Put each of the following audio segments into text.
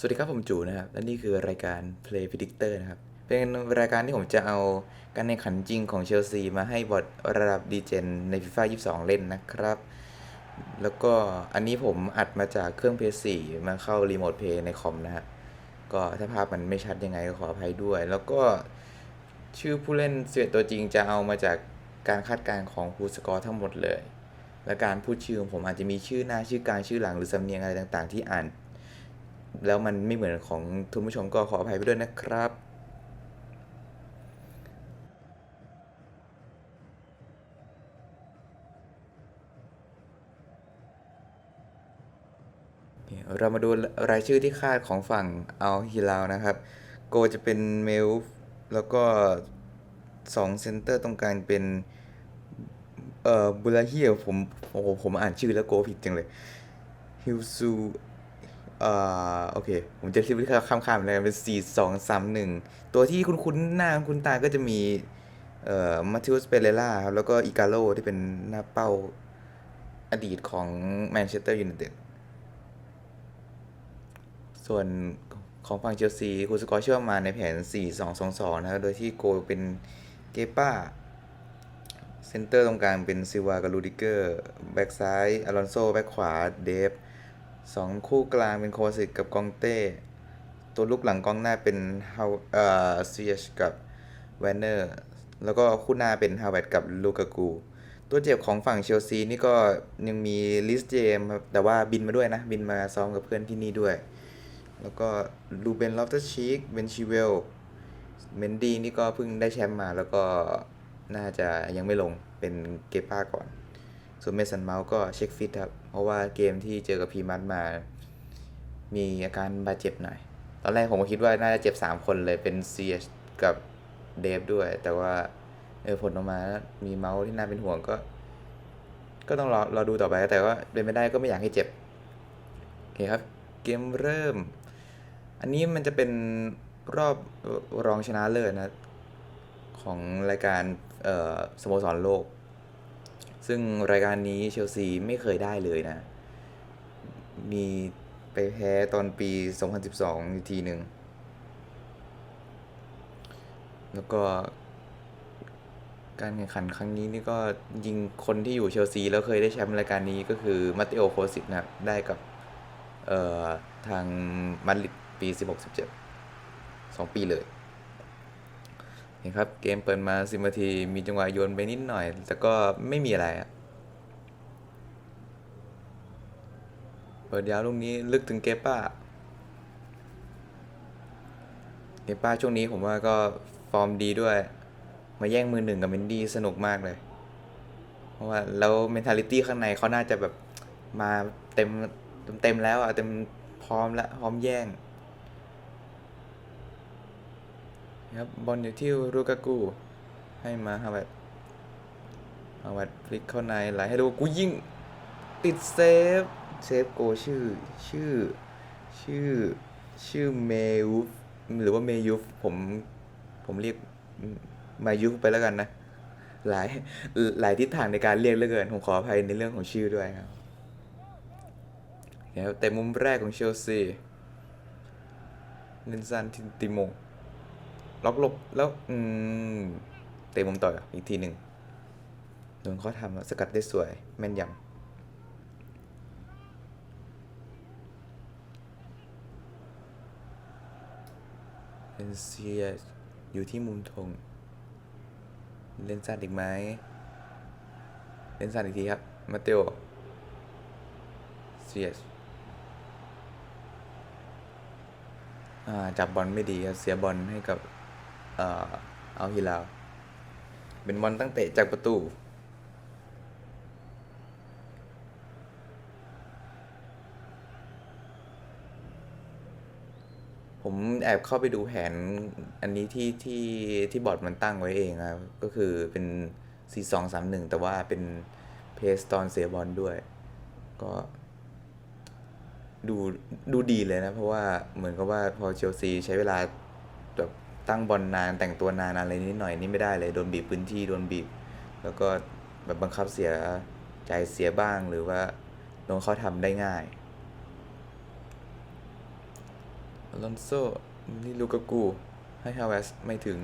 สวัสดีครับผมจูนะครับ และนี่คือรายการ Play Predictor นะครับ เป็นรายการที่ผมจะเอาการแข่งขันจริงของเชลซีมาให้บอทระดับดีเจนใน FIFA 22 เล่นนะครับ แล้วก็อันนี้ผมอัดมาจากเครื่อง PS4 มาเข้ารีโมทเพย์ในคอมนะฮะก็ถ้าภาพมันไม่ชัดยังไงก็ขออภัยด้วย แล้วก็ชื่อผู้เล่นเสียตัวจริงจะเอามาจากการคาดการณ์ของฮูสกอร์ทั้งหมดเลย และการพูดชื่อของผมอาจจะมีชื่อหน้าชื่อกลางชื่อหลังหรือสำเนียงอะไรต่าง ๆ ที่อ่าน แล้วมันไม่เหมือนของทุนผู้ชมก็ขออภัยไปด้วยนะครับ เรามาดูรายชื่อที่คาดของฝั่งเอาฮิลาวนะครับ โกจะเป็นเมลแล้วก็สองเซนเตอร์ตรงกลางเป็น เอ่อบุลาเฮียผม โอ้โหผมอ่านชื่อแล้วโกผิดจังเลยฮิวซู อ่าโอเค ผมจะคิดว่าข้ามๆเลยเป็นสี่สองสามหนึ่งตัวที่คุณคุ้นหน้าคุณตาก็จะมีเอ่อมาธิอุสเปเรล่าครับแล้วก็อิกาโลที่เป็นหน้าเป้าอดีตของแมนเชสเตอร์ยูไนเต็ดส่วนของฝั่งเชลซีคุณสกอร์เชื่อมาในแผน 4-2-2-2 นะครับ โดยที่โกเป็นเกป้า เซนเตอร์ตรงกลางเป็นซิวากับลูดิเกอร์ แบ็กซ้าย อลอนโซ แบ็กขวา เดฟ สองคู่กลางเป็นโคสิกกับกองเต้ ตัวลูกหลังกองหน้าเป็นฮาวเอ่อซียชกับแวนเนอร์แล้วก็คู่หน้าเป็นฮาวเวิร์ดกับลูกากู ตัวเจ็บของฝั่งเชลซีนี่ก็ยังมีลิสเจมครับแต่ว่าบินมาด้วยนะ บินมาซ้อมกับเพื่อนที่นี่ด้วย แล้วก็ลูเบนลอฟเตอร์ชีกเบนชิเวลเมนดี้นี่ก็เพิ่งได้แชมป์มาแล้วก็น่าจะยังไม่ลงเป็นเกป้าก่อน ส่วนเมสันเมาส์ก็เช็คฟิตครับ เพราะว่าเกมที่เจอกับพีมัสมา มีอาการบาดเจ็บหน่อย ตอนแรกผมก็คิดว่าน่าจะเจ็บ 3 คนเลยเป็นเซียกับเดฟด้วย แต่ว่าเออผลออกมามีเมาส์ที่น่าเป็นห่วงก็ ก็ต้องรอรอดูต่อไป แต่ว่าเป็นไม่ได้ก็ไม่อยากให้เจ็บ โอเคครับ เกมเริ่ม อันนี้มันจะเป็นรอบรองชนะเลิศนะ ของรายการเอ่อสโมสรโลก ซึ่งรายการนี้เชลซีไม่เคยได้เลยนะ มีไปแพ้ตอนปี 2012อีกทีหนึ่ง แล้วก็ การแข่งขันครั้งนี้นี่ก็ยิงคนที่อยู่เชลซีแล้วเคยได้แชมป์รายการนี้ก็คือมาติโอโคสิตนะได้กับเอ่อทางมาดริดปี 16-17 2 ปีเลย เห็นครับเกมเปิดมา10นาทีมีจังหวะโยนไปนิดหน่อย แต่ก็ไม่มีอะไรอะเปิดยาวลูกนี้ลึกถึงเกป้า เกป้าช่วงนี้ผมว่าก็ฟอร์มดีด้วย มาแย่งมือหนึ่งกับเมนดี้สนุกมากเลย เพราะว่าแล้วเมนทาลิตี้ข้างในเขาน่าจะแบบมาเต็มเต็มแล้วอะเต็มพร้อมแล้วพร้อมแย่ง ครับบอลอยู่ที่รูกากู ให้มาฮาวเวิร์ดฮาวเวิร์ดพลิกเข้าในไหลให้ดูกูยิงติดเซฟเซฟโกชื่อชื่อชื่อชื่อเมยุฟหรือว่าเมยุฟผมผมเรียกมายุฟไปแล้วกันนะ หลายหลายทิศทางในการเรียกเหลือเกินผมขออภัยในเรื่องของชื่อด้วยครับแต่มุมแรกของเชลซีลินซันทินติโม ล็อกหลบแล้วอืมเตะมุมต่อยอีกทีหนึ่งโดนเขาทำสกัดได้สวยแม่นยำเป็นเซียอยู่ที่มุมธงเล่นสั้นอีกไหมเล่นสั้นอีกทีครับ มาเตโอเซียสจับบอลไม่ดีครับ เสียบอลให้กับ เอาฮิลาว เป็นบอลตั้งเตะจากประตู ผมแอบเข้าไปดูแผนอันนี้ที่ที่ที่บอร์ดมันตั้งไว้เองครับ ก็คือเป็น 4 2 3 1 แต่ว่าเป็นเพสตอนเสียบอลด้วย ก็ดูดูดีเลยนะ เพราะว่าเหมือนกับว่าพอเชลซีใช้เวลา ตั้งบอลนานแต่งตัวนานอะไรนิดหน่อยนี่ไม่ได้เลยโดนบีบพื้นที่โดนบีบ แล้วก็แบบบังคับเสียใจเสียบ้างหรือว่าโดนเขาทำได้ง่ายลอนโซนี่ลูกากูให้ฮาวเวสไม่ถึง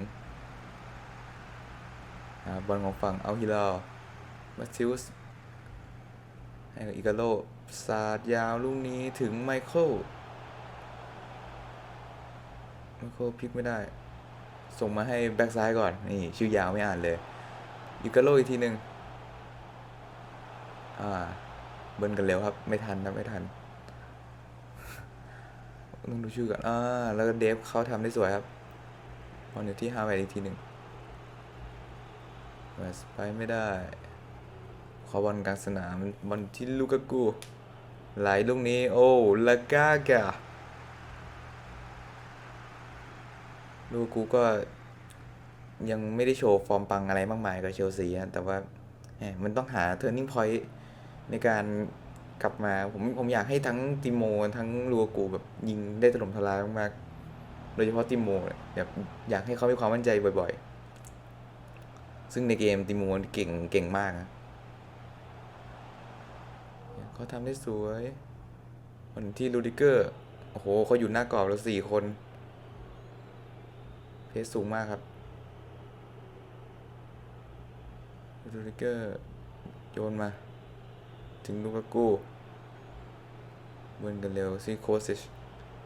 บอลของฝั่งเอาฮิลามาซิลส์ให้กับอิกาโลสาดยาวลูกนี้ถึงไมเคิลไมเคิลพลิกไม่ได้ ส่งมาให้แบ็กซ้ายก่อน นี่ ชื่อยาวไม่อ่านเลยอิกาโลอีกทีหนึ่งอ่า เบิ้ลกันเร็วครับ ไม่ทันนะไม่ทันต้องดูชื่อก่อนอ่าแล้วก็เดฟเขาทำได้สวยครับบอลอยู่ที่ฮาวเวดอีกทีหนึ่งเวสไปไม่ได้ ขอบอลกลางสนามบอลที่ลูกากูไหลลูกนี้ โอ้ลากากา ลูกกูก็ยังไม่ได้โชว์ฟอร์มปังอะไรมากมายกับเชลซีนะแต่ว่ามันต้องหา turning point ในการกลับมา ผมผมอยากให้ทั้งติโม ทั้งลูกากูแบบยิงได้ถล่มทลายมากๆ โดยเฉพาะติโมเนี่ยแบบอยากให้เขามีความมั่นใจบ่อยๆ ซึ่งในเกมติโมเก่งเก่งมากนะเขาทำได้สวยคนที่ลูดิเกอร์ โอ้โหเขาอยู่หน้ากรอบแล้วสี่คน เพสสูงมากครับลูดิเกอร์โยนมา ถึงลูกากูเวินกันเร็วซีโคซิช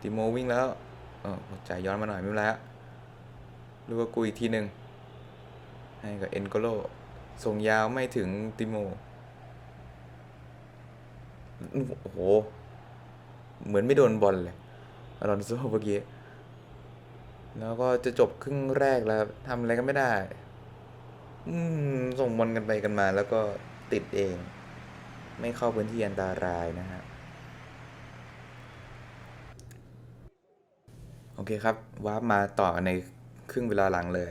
ติโมวิ่งแล้วเออจ่ายย้อนมาหน่อยไม่เป็นไรละลูกากูอีกทีหนึ่งให้กับเอ็นโกโลส่งยาวไม่ถึงติโมโอ้โห เหมือนไม่โดนบอลเลยอารอนโซเมื่อกี้ แล้วก็จะจบครึ่งแรกแล้วทำอะไรก็ไม่ได้ อืม ส่งบอลกันไปกันมา แล้วก็ติดเอง ไม่เข้าพื้นที่อันตารายนะฮะโอเคครับวาร์ปมาต่อในครึ่งเวลาหลังเลย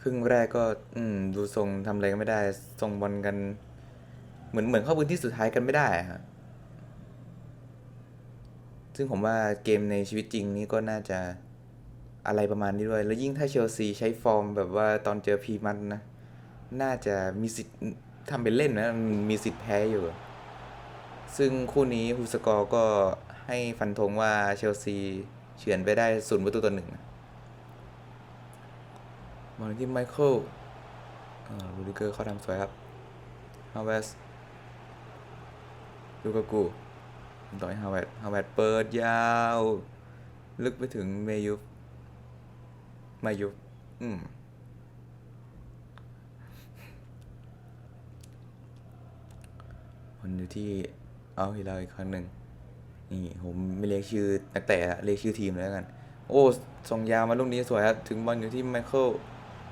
ครึ่งแรกก็ อืม ดูทรงทำอะไรก็ไม่ได้ส่งบอลกัน เหมือนเหมือนเข้าพื้นที่สุดท้ายกันไม่ได้อะฮะ ซึ่งผมว่าเกมในชีวิตจริงนี่ก็น่าจะอะไรประมาณนี้ด้วย แล้วยิ่งถ้าเชลซีใช้ฟอร์มแบบว่าตอนเจอพีมันนะ น่าจะมีสิทธิ์ทำเป็นเล่นนะ มีสิทธิ์แพ้อยู่ ซึ่งคู่นี้ฮูสกอร์ก็ให้ฟันธงว่าเชลซีเฉือนไปได้ศูนย์ประตูต่อหนึ่งบอลที่ไมเคิลลูดิเกอร์เขาทำสวยครับฮาวเวสลูกากู ต่อยฮาวเวดฮาวเวดเปิดยาว ลึกไปถึงเมยุฟมายุฟอืมคนอยู่ที่เอาฮิลาอีกครั้งหนึ่งนี่ผมไม่เรียกชื่อนักเตะละเรียกชื่อทีมแล้วกัน โอ้ส่งยาวมาลูกนี้สวยครับ ถึงบอลอยู่ที่ไมเคิล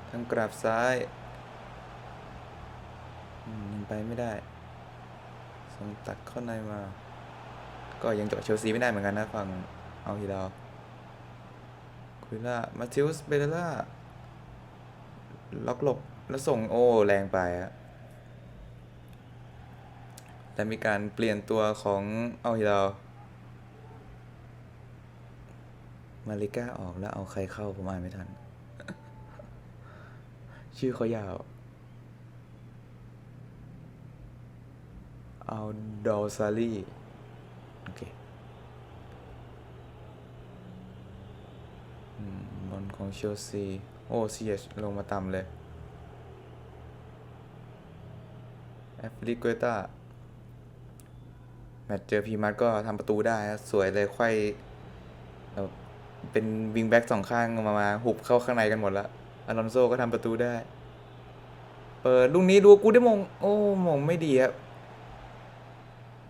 ทางกราบซ้ายยังไปไม่ได้ส่งตัดเข้าในมา ก็ยังเจาะเชลซีไม่ได้เหมือนกันนะฝั่งเอาฮิดาคุยล่ามาทิวส์เบเดล่าล็อกหลบแล้วส่งโอแรงไปอะและมีการเปลี่ยนตัวของเอาฮิดามาริก้าออกแล้วเอาใครเข้าผมอ่านไม่ทัน ชื่อเขายาว เอาดอลซารี โอเคอบอลของเชลซี โอ้ซีเอชลงมาต่ำเลยแอฟริกเกต้าแมตช์เจอพีมัดก็ทำประตูได้ สวยเลยไข่เป็นวิงแบ็กสองข้างมา มา หุบเข้าข้างในกันหมดล้วอลอนโซก็ทำประตูได้ เปิดลูกนี้ดูกูได้มง โอ้ มงไม่ดีครับ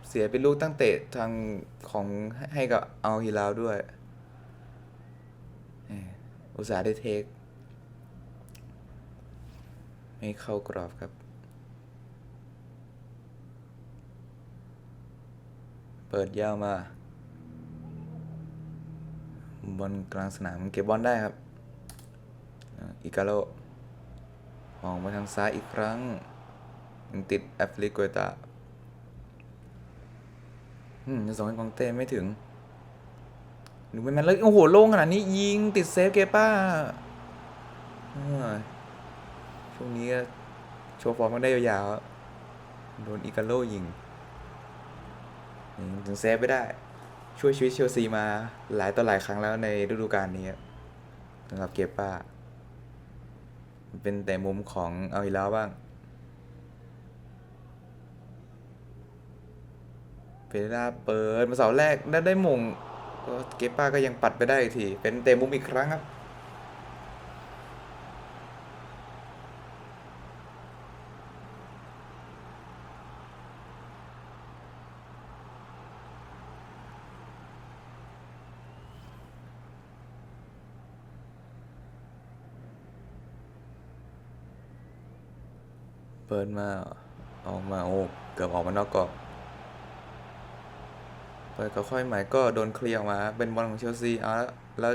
เสียเป็นลูกตั้งเตะทางของให้ให้กับเอาฮิลาวด้วย อุตส่าห์ได้เทค ไม่เข้ากรอบครับ เปิดยาวมา บอลกลางสนามเก็บบอลได้ครับ อิกาโลออกมาทางซ้ายอีกครั้งยังติดแอฟริกโกตา อืมจะส่งให้กองเต้ไม่ถึงหรือไม่แม่นเลยโอ้โหโล่งขนาดนี้ยิงติดเซฟเกป้าช่วงนี้ก็โชว์ฟอร์มมันได้ยาวๆโดนอิกาโลยิงยิงถึงเซฟไม่ได้ ช่วยชีวิตเชลซีมาหลายต่อหลายครั้งแล้วในฤดูกาลนี้สำหรับเกป้า เป็นแต่มุมของเอาอีกแล้วบ้าง เปเรล่าเปิดมาเสาแรกได้ได้มงก็เกป้าก็ยังปัดไปได้อีกที เป็นเตะมุมอีกครั้งครับ เปิดมาออกมาโอ้เกือบออกมานอกกรอบ เปิดก็ค่อยใหม่ก็โดนเคลียร์ออกมา เป็นบอลของเชลซีเอาละแล้ว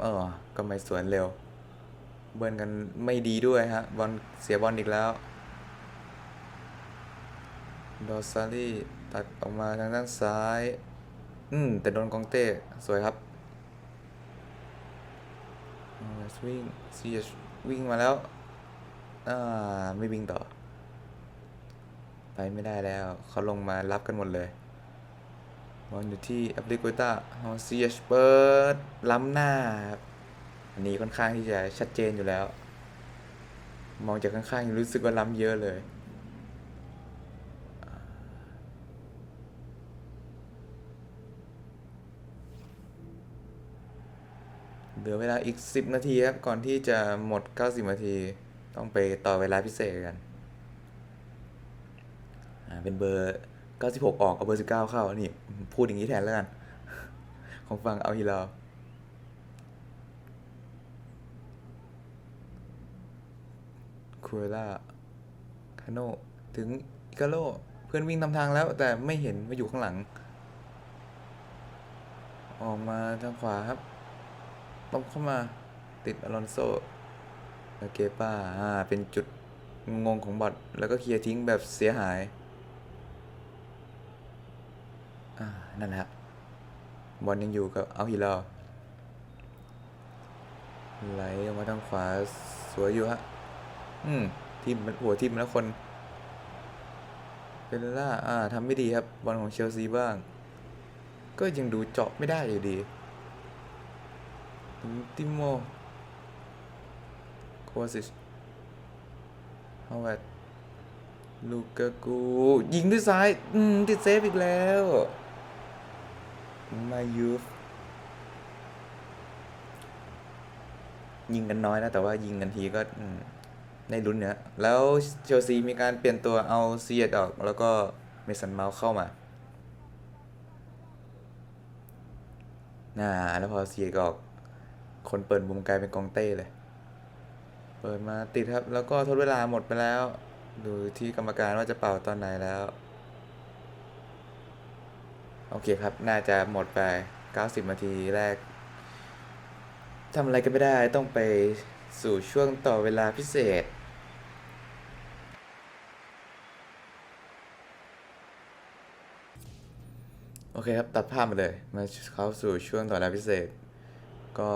เออก็ไม่สวนเร็ว เบิร์นกันไม่ดีด้วยฮะ บอลเสียบอลอีกแล้วดอซารี่ตัดออกมาทางด้านซ้าย อืม แต่โดนกองเต้ สวยครับวิ่งซีวิ่งมาแล้ว อ่า ไม่วิ่งต่อ ไปไม่ได้แล้ว เขาลงมารับกันหมดเลย บอลอยู่ที่แอปลิโกต้าฮอเซียชเปิดล้ำหน้าครับอันนี้ค่อนข้างที่จะชัดเจนอยู่แล้ว มองจากข้างๆยังรู้สึกว่าล้ำเยอะเลยเหลือเวลาอีก 10 นาทีครับ ก่อนที่จะหมด 90 นาที ต้องไปต่อเวลาพิเศษกัน เป็นเบอร์ 96ออกเอาเบอร์19เก้าเข้านี่ พูดอย่างนี้แทนแล้วกัน ของฟังเอาฮีเราคูเรล่าคาโนถึงอิกาโลเพื่อนวิ่งทำทางแล้ว แต่ไม่เห็นมาอยู่ข้างหลัง ออกมาทางขวาครับตบเข้ามาติดอลอนโซแล้วเกป้า อ่า เป็นจุดงงของบอทแล้วก็เคลียร์ทิ้งแบบเสียหาย อ่า นั่นแหละครับบอลยังอยู่กับเอาฮิลาไหลออกมาทางขวาสวยอยู่ฮะ อืมทีมมันหัวทีมแล้วคนเปเรล่าอ่าทำไม่ดีครับ บอลของเชลซีบ้าง ก็ยังดูเจาะไม่ได้อยู่ดีติโมโควาซิชฮาวเวิร์ลูกากู ยิงด้วยซ้าย อืม ติดเซฟอีกแล้ว มายูฟยิงกันน้อยนะ แต่ว่ายิงกันทีก็ได้ลุ้นเนี่ยแล้วเชลซีมีการเปลี่ยนตัวเอาเซียดออก แล้วก็เมสันเมาเข้ามาน่าแล้วพอเซียดออก คนเปิดมุมกลายเป็นกองเต้เลย เปิดมาติดครับ แล้วก็ทดเวลาหมดไปแล้ว ดูที่กรรมการว่าจะเป่าตอนไหนแล้ว โอเคครับ น่าจะหมดไป 90 นาทีแรกทำอะไรก็ไม่ได้ต้องไปสู่ช่วงต่อเวลาพิเศษ โอเคครับ ตัดภาพมาเลย มาเข้าสู่ช่วงต่อเวลาพิเศษ ก็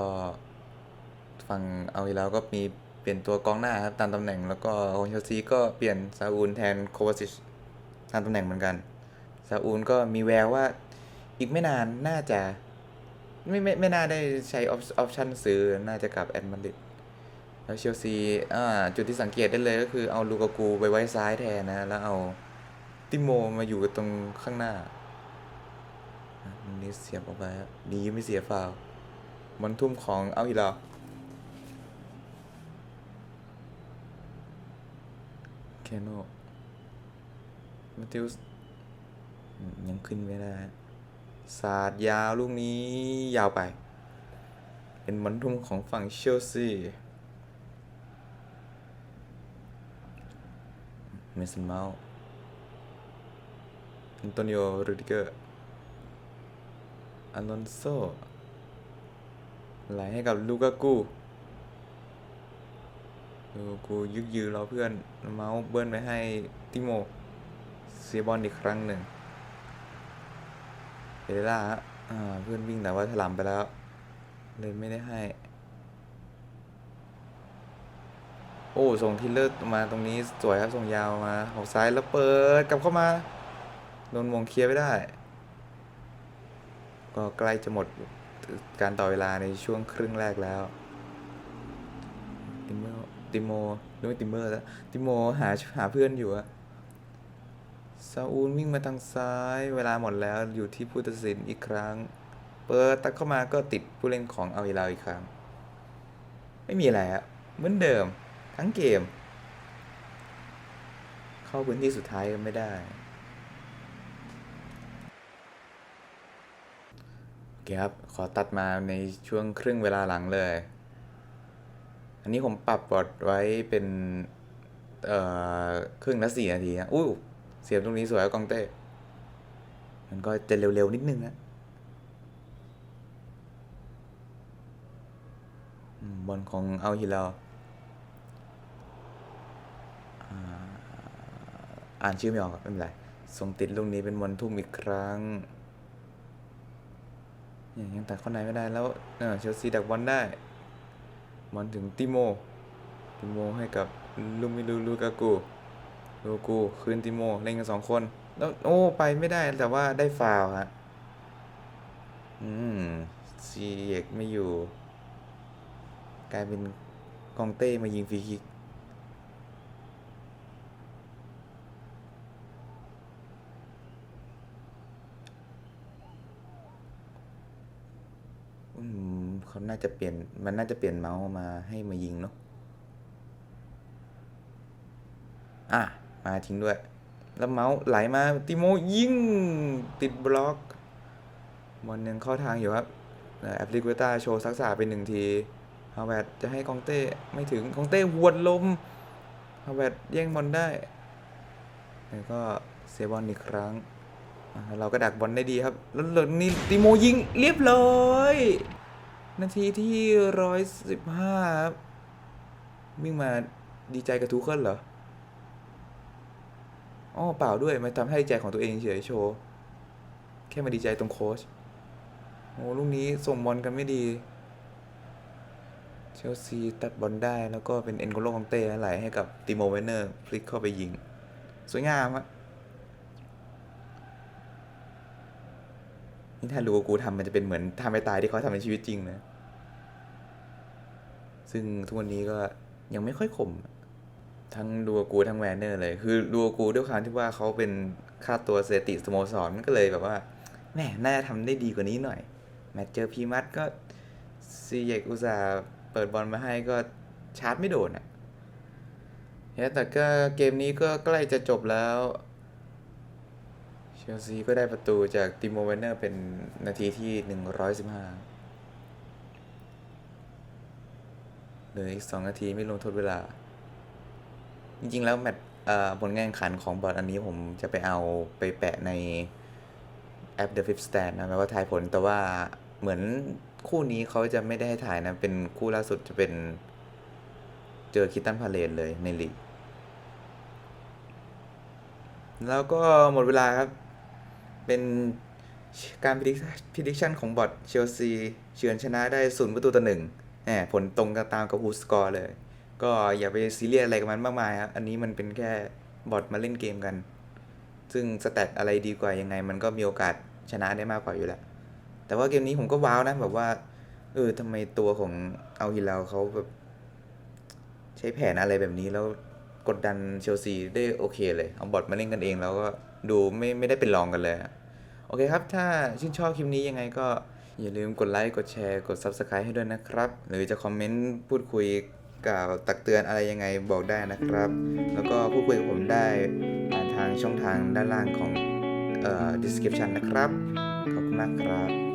ฝั่งเอาอีแล้วก็มีเปลี่ยนตัวกองหน้าครับตามตำแหน่งแล้วก็ของเชลซีก็เปลี่ยนซาอูลแทนโควาซิชตามตำแหน่งเหมือนกันซาอูลก็มีแววว่า อีกไม่นานน่าจะ ไม่ไม่ไม่น่าได้ใช้ออปชั่นซื้อ น่าจะกลับแอดมาดริดแล้วเชลซีอ่าจุดที่สังเกตได้เลยก็คือเอาลูกากูไปไว้ซ้ายแทนนะ แล้วเอาติโมมาอยู่ตรงข้างหน้าอันนี้เสียบออกไปครับดีไม่เสียฟาวล์บอลทุ่มของเอาอีลาแคโนมาติวส์อืมยังขึ้นไม่ได้ สาดยาวลูกนี้ยาวไป เป็นบอลทุ่มของฝั่งเชลซีเมสันเมาส์อันโตนิโอรูดิเกอร์อลอนโซไหลให้กับลูกากูลูกากูยึกยือรอเพื่อน เมาส์เบิ้ลไปให้ติโมเสียบอลอีกครั้งหนึ่ง เปเรล่าฮะเพื่อนวิ่งแต่ว่าถลำไปแล้ว เลยไม่ได้ให้ โอ้ส่งทิลเลอร์มาตรงนี้สวยครับส่งยาวมาออกซ้ายแล้วเปิดกลับเข้ามาโดนมงเคลียร์ไม่ได้ ก็ใกล้จะหมดการต่อเวลาในช่วงครึ่งแรกแล้วติมเมอร์ติโมหรือไม่ติมเมอร์แล้วติโมหาหาเพื่อนอยู่อะ ซาอูลวิ่งมาทางซ้าย เวลาหมดแล้วอยู่ที่ผู้ตัดสินอีกครั้ง เปิดตัดเข้ามาก็ติดผู้เล่นของเอาอีลาอีกครั้ง ไม่มีอะไรอะเหมือนเดิม ทั้งเกม เข้าพื้นที่สุดท้ายก็ไม่ได้ โอเคครับ ขอตัดมาในช่วงครึ่งเวลาหลังเลย อันนี้ผมปรับบอทไว้เป็น เอ่อ ครึ่งละสี่นาทีนะอู้ เสียบตรงนี้สวยอะกองเต้ มันก็จะเร็วๆนิดนึงนะมบอลของเอาฮิลาอ่าอ่านชื่อไม่ออกไม่เป็นไร ส่งติดลูกนี้เป็นบอลทุ่มอีกครั้ง ยังยังตัดข้าในไม่ได้แล้วเออเชลซีดักบอลได้บอลถึงติโม ติโมให้กับลูมิลูลูกากู ลูกูคืนติโมเล่นกันสองคนแล้วโอ้ไปไม่ได้แต่ว่าได้ฟาวฮะอืมซีเอกไม่อยู่ กลายเป็นกองเต้มายิงฟรีคิกอืมเขาน่าจะเปลี่ยน มันน่าจะเปลี่ยนเมาส์มาให้มายิงเนาะ อะ มาทิ้งด้วย แล้วเมาส์ไหลมาติโมยิงติดบล็อกบอลยังเข้าทางอยู่ครับแอปลิก t ต้าโชว์ทักษะเป็นหนึ่งทีฮาวเวดจะให้กองเต้ไม่ถึงกองเต้หวดลมฮาวเวดแย่งบอลได้แล้วก็เซบอลอีกครั้ง เราก็ดักบอลได้ดีครับ แล้วหลนี่ติโมยิงเรียบร้อย นาทีที่ร้อยสิบห้าครับวิ่งมาดีใจกับทูเคิลเหรอ อ๋อเปล่าด้วยมันทำให้ใจของตัวเองเฉยโชว์แค่มาดีใจตรงโค้ชโอ้ลูกนี้ส่งบอลกันไม่ดี เชลซีตัดบอลได้แล้วก็เป็นเอ็นโกโลของเต้ไหลให้กับติโมเวนเนอร์พลิกเข้าไปยิง สวยงามอะนี่ถ้ารู้กูทำมันจะเป็นเหมือนทำไปตายที่เขาทำในชีวิตจริงนะ ซึ่งทุกวันนี้ก็ยังไม่ค่อยคม ทั้งดูอากูทั้งแวนเนอร์เลย คือดูอากูด้วยความที่ว่าเขาเป็นค่าตัวเซติสโมสรก็เลยแบบว่าแหม่น่าจะทำได้ดีกว่านี้หน่อย แมตช์เจอพีมัดก็ซีเยกอุตสาเปิดบอลมาให้ก็ชาร์จไม่โดนอะเฮ้แต่ก็เกมนี้ก็ใกล้จะจบแล้วเชลซีก็ได้ประตูจากติโมเวนเนอร์เป็นนาทีที่ 115เหลืออีก 2 นาทีไม่ลงทดเวลา จริง ๆ แล้วแมตช์ผลงานแข่งขันของบอร์ดอันนี้ผมจะไปเอาไปแปะในแอป The Fifth Stand นะแม้ว่าทายผลแต่ว่าเหมือนคู่นี้เขาจะไม่ได้ให้ถ่ายนะ เป็นคู่ล่าสุดจะเป็นเจอคิตตันพาเลนเลยในลีกแล้วก็หมดเวลาครับ เป็นการพิจิกชันของบอทเชลซีเฉือนชนะได้ศูนย์ประตูต่อหนึ่งแหมผลตรงกันตามกับฮูสกอร์เลย ก็อย่าไปซีเรียสอะไรกับมันมากมายครับ อันนี้มันเป็นแค่บอทมาเล่นเกมกัน ซึ่งสแตทอะไรดีกว่ายังไง มันก็มีโอกาสชนะได้มากกว่าอยู่แล้ว แต่ว่าเกมนี้ผมก็ว้าวนะแบบว่า เออทำไมตัวของเอาฮิลาเขาแบบใช้แผนอะไรแบบนี้แล้วกดดันเชลซีได้โอเคเลย เอาบอทมาเล่นกันเองแล้วก็ดูไม่ไม่ได้เป็นรองกันเลย โอเคครับ ถ้าชื่นชอบคลิปนี้ยังไงก็อย่าลืมกดไลค์ กดแชร์ กด Subscribe ให้ด้วยนะครับ หรือจะคอมเมนต์พูดคุย กล่าวตักเตือนอะไรยังไงบอกได้นะครับ แล้วก็พูดคุยกับผมได้ผ่านทางช่องทางด้านล่างของอ่อ description นะครับ ขอบคุณมากครับ